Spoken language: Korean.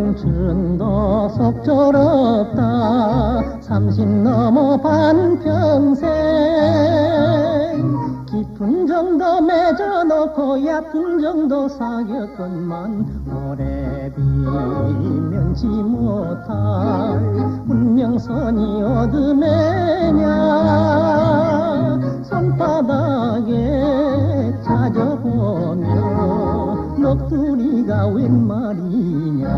청춘도 속절없다. 삼십 넘어 반평생. 깊은 정도 맺어놓고 얕은 정도 사귀었건만 오래 비면치 못할 운명선이 어둠에냐? 손바닥에 찾아보며 넋두리가 웬 말이냐